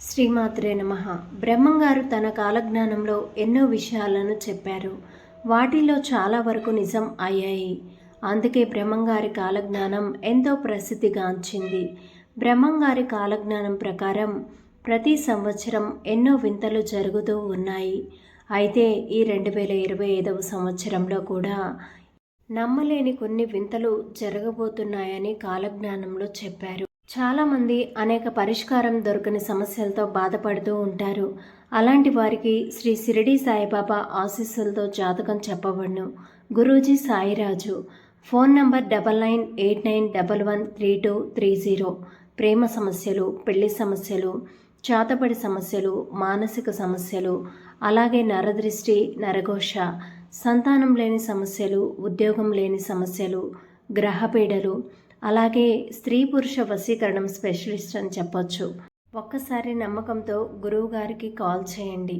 శ్రీమాత్రే నమ. బ్రహ్మంగారు తన కాలజ్ఞానంలో ఎన్నో విషయాలను చెప్పారు. వాటిలో చాలా వరకు నిజం అయ్యాయి. అందుకే బ్రహ్మంగారి కాలజ్ఞానం ఎంతో ప్రసిద్ధిగాంచింది. బ్రహ్మంగారి కాలజ్ఞానం ప్రకారం ప్రతి సంవత్సరం ఎన్నో వింతలు జరుగుతూ ఉన్నాయి. అయితే ఈ రెండు వేల ఇరవై ఐదవ సంవత్సరంలో కూడా నమ్మలేని కొన్ని వింతలు జరగబోతున్నాయని కాలజ్ఞానంలో చెప్పారు. చాలామంది అనేక పరిష్కారం దొరకని సమస్యలతో బాధపడుతూ ఉంటారు. అలాంటి వారికి శ్రీ సిరిడి సాయిబాబా ఆశీస్సులతో జాతకం చెప్పబడును. Guruji Sairaju. Phone number double nine eight nine double one three two three zero. ప్రేమ సమస్యలు పెళ్ళి సమస్యలు చాతపడి సమస్యలు మానసిక సమస్యలు అలాగే నరదృష్టి నరఘోష సంతానం లేని సమస్యలు ఉద్యోగం లేని సమస్యలు గ్రహపీడలు అలాగే స్త్రీ పురుష వశీకరణం స్పెషలిస్ట్ అని చెప్పొచ్చు. ఒక్కసారి నమ్మకంతో గురువు గారికి కాల్ చేయండి.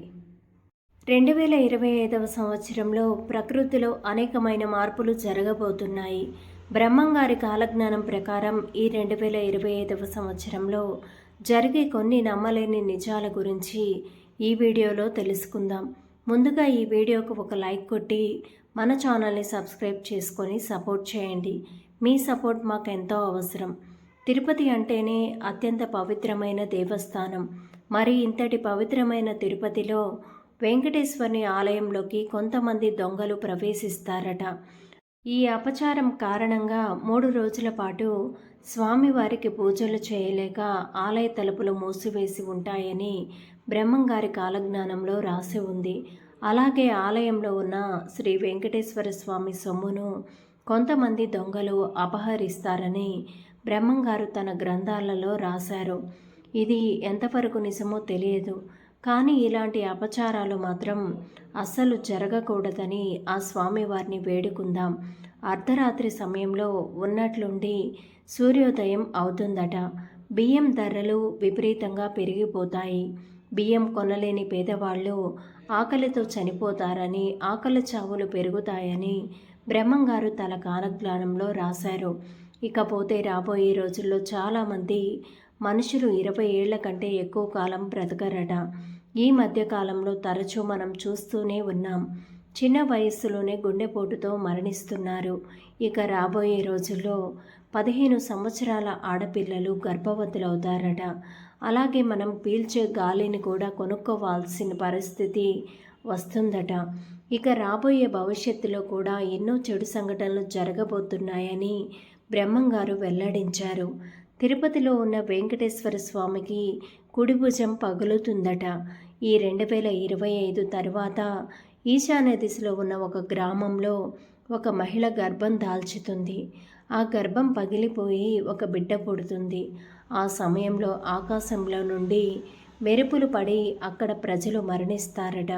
రెండు వేల ఇరవై ఐదవ సంవత్సరంలో ప్రకృతిలో అనేకమైన మార్పులు జరగబోతున్నాయి. బ్రహ్మంగారి కాలజ్ఞానం ప్రకారం ఈ రెండు వేల ఇరవై ఐదవ సంవత్సరంలో జరిగే కొన్ని నమ్మలేని నిజాల గురించి ఈ వీడియోలో తెలుసుకుందాం. ముందుగా ఈ వీడియోకు ఒక లైక్ కొట్టి మన ఛానల్ని సబ్స్క్రైబ్ చేసుకొని సపోర్ట్ చేయండి. మీ సపోర్ట్ మాకు ఎంతో అవసరం. తిరుపతి అంటేనే అత్యంత పవిత్రమైన దేవస్థానం. మరి ఇంతటి పవిత్రమైన తిరుపతిలో వెంకటేశ్వరుని ఆలయంలోకి కొంతమంది దొంగలు ప్రవేశిస్తారట. ఈ అపచారం కారణంగా మూడు రోజుల పాటు స్వామివారికి పూజలు చేయలేక ఆలయ తలుపులు మూసివేసి ఉంటాయని బ్రహ్మంగారి కాలజ్ఞానంలో రాసి ఉంది. అలాగే ఆలయంలో ఉన్న శ్రీ వెంకటేశ్వర స్వామి సొమ్మును కొంతమంది దొంగలు అపహరిస్తారని బ్రహ్మంగారు తన గ్రంథాలలో రాశారు. ఇది ఎంతవరకు నిజమో తెలియదు. కానీ ఇలాంటి అపచారాలు మాత్రం అస్సలు జరగకూడదని ఆ స్వామివారిని వేడుకుందాం. అర్ధరాత్రి సమయంలో ఉన్నట్లుండి సూర్యోదయం అవుతుందట. బియ్యం ధరలు విపరీతంగా పెరిగిపోతాయి. బియ్యం కొనలేని పేదవాళ్ళు ఆకలితో చనిపోతారని ఆకలి చావులు పెరుగుతాయని బ్రహ్మంగారు తన కాలజ్ఞానంలో రాశారు. ఇకపోతే రాబోయే రోజుల్లో చాలామంది మనుషులు ఇరవై ఏళ్ళ కంటే ఎక్కువ కాలం బ్రతకరట. ఈ మధ్యకాలంలో తరచూ మనం చూస్తూనే ఉన్నాం. చిన్న వయస్సులోనే గుండెపోటుతో మరణిస్తున్నారు. ఇక రాబోయే రోజుల్లో పదిహేను సంవత్సరాల ఆడపిల్లలు గర్భవతులవుతారట. అలాగే మనం పీల్చే గాలిని కూడా కొనుక్కోవాల్సిన పరిస్థితి వస్తుందట. ఇక రాబోయే భవిష్యత్తులో కూడా ఎన్నో చెడు సంఘటనలు జరగబోతున్నాయని బ్రహ్మంగారు వెల్లడించారు. తిరుపతిలో ఉన్న వెంకటేశ్వర స్వామికి కుడి భుజం పగులుతుందట. ఈ రెండు వేల ఇరవై ఐదు తర్వాత ఈశాన్య దిశలో ఉన్న ఒక గ్రామంలో ఒక మహిళ గర్భం దాల్చుతుంది. ఆ గర్భం పగిలిపోయి ఒక బిడ్డ పుడుతుంది. ఆ సమయంలో ఆకాశంలో నుండి మెరుపులు పడి అక్కడ ప్రజలు మరణిస్తారట.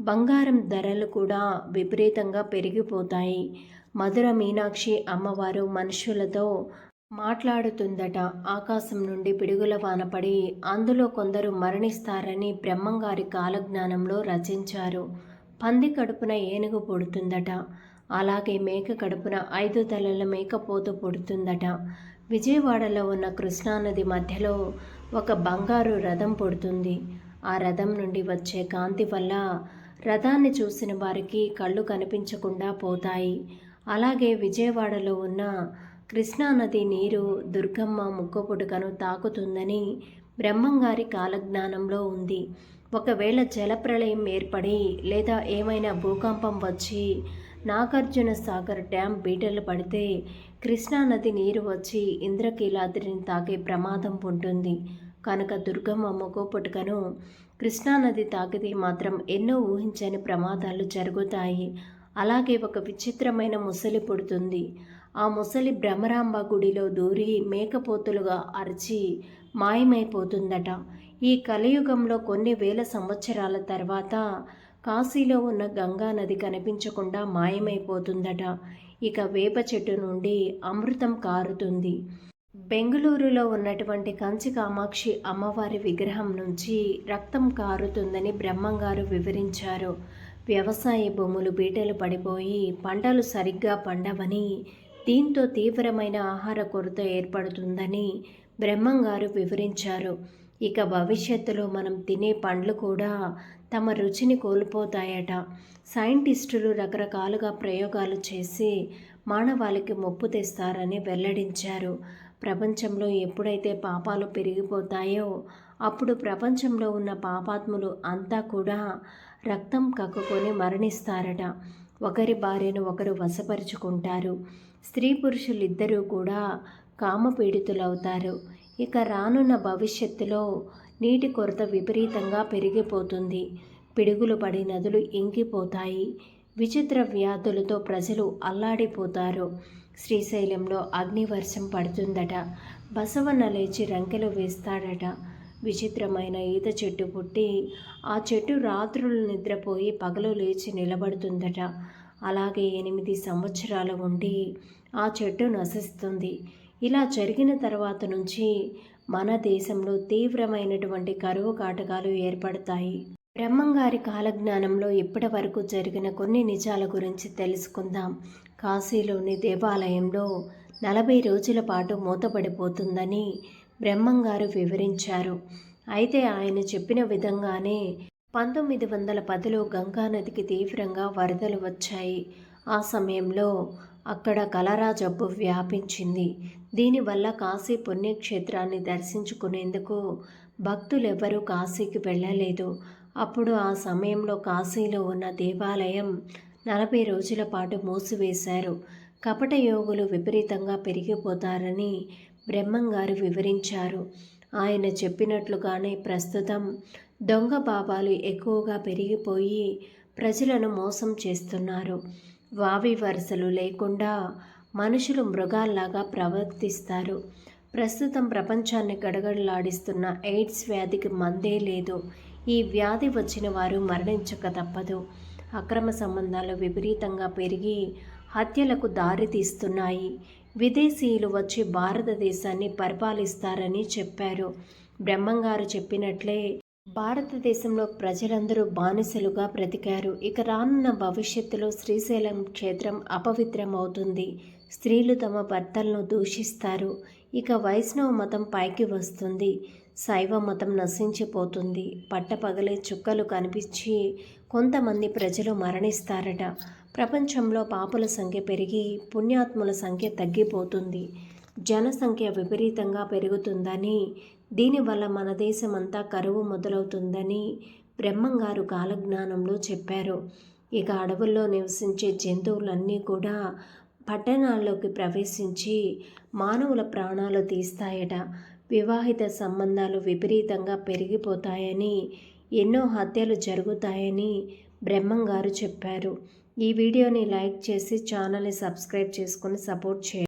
బంగారం ధరలు కూడా విపరీతంగా పెరిగిపోతాయి. మధుర మీనాక్షి అమ్మవారు మనుషులతో మాట్లాడుతుందట. ఆకాశం నుండి పిడుగుల వాన పడి అందులో కొందరు మరణిస్తారని బ్రహ్మంగారి కాలజ్ఞానంలో రచించారు. పంది కడుపున ఏనుగు పొడుతుందట. అలాగే మేక కడుపున ఐదు తలల మేకపోతు పుడుతుందట. విజయవాడలో ఉన్న కృష్ణానది మధ్యలో ఒక బంగారు రథం పుడుతుంది. ఆ రథం నుండి వచ్చే కాంతి వల్ల రథాన్ని చూసిన వారికి కళ్ళు కనిపించకుండా పోతాయి. అలాగే విజయవాడలో ఉన్న కృష్ణానది నీరు దుర్గమ్మ ముక్కుపుడుకను తాకుతుందని బ్రహ్మంగారి కాలజ్ఞానంలో ఉంది. ఒకవేళ జలప్రళయం ఏర్పడి లేదా ఏమైనా భూకంపం వచ్చి నాగార్జున సాగర్ డ్యాం బీటలు పడితే కృష్ణానది నీరు వచ్చి ఇంద్రకీలాద్రిని తాకే ప్రమాదం ఉంటుంది. కనుక దుర్గమ్మ మొగోపుటుకను కృష్ణానది తాకితే మాత్రం ఎన్నో ఊహించని ప్రమాదాలు జరుగుతాయి. అలాగే ఒక విచిత్రమైన ముసలి పుడుతుంది. ఆ ముసలి భ్రమరాంబ గుడిలో దూరి మేకపోతులుగా అరిచి మాయమైపోతుందట. ఈ కలియుగంలో కొన్ని వేల సంవత్సరాల తర్వాత కాశీలో ఉన్న గంగా నది కనిపించకుండా మాయమైపోతుందట. ఇక వేప చెట్టు నుండి అమృతం కారుతుంది. బెంగళూరులో ఉన్నటువంటి కంచి కామాక్షి అమ్మవారి విగ్రహం నుంచి రక్తం కారుతుందని బ్రహ్మంగారు వివరించారు. వ్యవసాయ భూములు బీటలు పడిపోయి పంటలు సరిగ్గా పండవని దీంతో తీవ్రమైన ఆహార కొరత ఏర్పడుతుందని బ్రహ్మంగారు వివరించారు. ఇక భవిష్యత్తులో మనం తినే పండ్లు కూడా తమ రుచిని కోల్పోతాయట. సైంటిస్టులు రకరకాలుగా ప్రయోగాలు చేసి మానవాళికి ముప్పు తెస్తారని వెల్లడించారు. ప్రపంచంలో ఎప్పుడైతే పాపాలు పెరిగిపోతాయో అప్పుడు ప్రపంచంలో ఉన్న పాపాత్ములు అంతా కూడా రక్తం కక్కుకొని మరణిస్తారట. ఒకరి భార్యను ఒకరు వశపరుచుకుంటారు. స్త్రీ పురుషులిద్దరూ కూడా కామపీడితులవుతారు. ఇక రానున్న భవిష్యత్తులో నీటి కొరత విపరీతంగా పెరిగిపోతుంది. పిడుగులు పడి నదులు ఇంకిపోతాయి. విచిత్ర వ్యాధులతో ప్రజలు అల్లాడిపోతారు. శ్రీశైలంలో అగ్నివర్షం పడుతుందట. బసవన్న లేచి రంకెలు వేస్తాడట. విచిత్రమైన ఈత చెట్టు పుట్టి ఆ చెట్టు రాత్రులు నిద్రపోయి పగలు లేచి నిలబడుతుందట. అలాగే ఎనిమిది సంవత్సరాలు ఉండి ఆ చెట్టు నశిస్తుంది. ఇలా జరిగిన తర్వాత నుంచి మన దేశంలో తీవ్రమైనటువంటి కరువు కాటకాలు ఏర్పడతాయి. బ్రహ్మంగారి కాలజ్ఞానంలో ఇప్పటి వరకు జరిగిన కొన్ని నిజాల గురించి తెలుసుకుందాం. కాశీలోని దేవాలయంలో నలభై రోజుల పాటు మూతపడిపోతుందని బ్రహ్మంగారు వివరించారు. అయితే ఆయన చెప్పిన విధంగానే పంతొమ్మిది వందల పదిలో గంగానదికి తీవ్రంగా వరదలు వచ్చాయి. ఆ సమయంలో అక్కడ కలరా జబ్బు వ్యాపించింది. దీనివల్ల కాశీ పుణ్యక్షేత్రాన్ని దర్శించుకునేందుకు భక్తులెవ్వరూ కాశీకి వెళ్ళలేదు. అప్పుడు ఆ సమయంలో కాశీలో ఉన్న దేవాలయం నలభై రోజుల పాటు మూసివేశారు. కపట యోగులు విపరీతంగా పెరిగిపోతారని బ్రహ్మంగారు వివరించారు. ఆయన చెప్పినట్లుగానే ప్రస్తుతం దొంగ బాబాలు ఎక్కువగా పెరిగిపోయి ప్రజలను మోసం చేస్తున్నారు. వావి వరుసలు లేకుండా మనుషులు మృగాల్లాగా ప్రవర్తిస్తారు. ప్రస్తుతం ప్రపంచాన్ని గడగడలాడిస్తున్న ఎయిడ్స్ వ్యాధికి మందే లేదు. ఈ వ్యాధి వచ్చిన వారు మరణించక తప్పదు. అక్రమ సంబంధాలు విపరీతంగా పెరిగి హత్యలకు దారితీస్తున్నాయి విదేశీయులు వచ్చి భారతదేశాన్ని పరిపాలిస్తారని చెప్పారు. బ్రహ్మంగారు చెప్పినట్లే భారతదేశంలో ప్రజలందరూ బానిసలుగా బ్రతికారు. ఇక రానున్న భవిష్యత్తులో శ్రీశైలం క్షేత్రం అపవిత్రమవుతుంది. స్త్రీలు తమ భర్తలను దూషిస్తారు. ఇక వైష్ణవ మతం పైకి వస్తుంది. శైవ మతం నశించిపోతుంది. పట్టపగలే చుక్కలు కనిపించి కొంతమంది ప్రజలు మరణిస్తారట. ప్రపంచంలో పాపుల సంఖ్య పెరిగి పుణ్యాత్ముల సంఖ్య తగ్గిపోతుంది. జనసంఖ్య విపరీతంగా పెరుగుతుందని దీనివల్ల మన దేశం అంతా కరువు మొదలవుతుందని బ్రహ్మంగారు కాలజ్ఞానంలో చెప్పారు. ఇక అడవుల్లో నివసించే జంతువులన్నీ కూడా పట్టణాల్లోకి ప్రవేశించి మానవుల ప్రాణాలు తీస్తాయట. వివాహిత సంబంధాలు విపరీతంగా పెరిగిపోతాయని ఎన్నో హత్యలు జరుగుతాయని బ్రహ్మంగారు చెప్పారు. ఈ వీడియోని లైక్ చేసి ఛానల్ని సబ్స్క్రైబ్ చేసుకొని సపోర్ట్ చేయండి.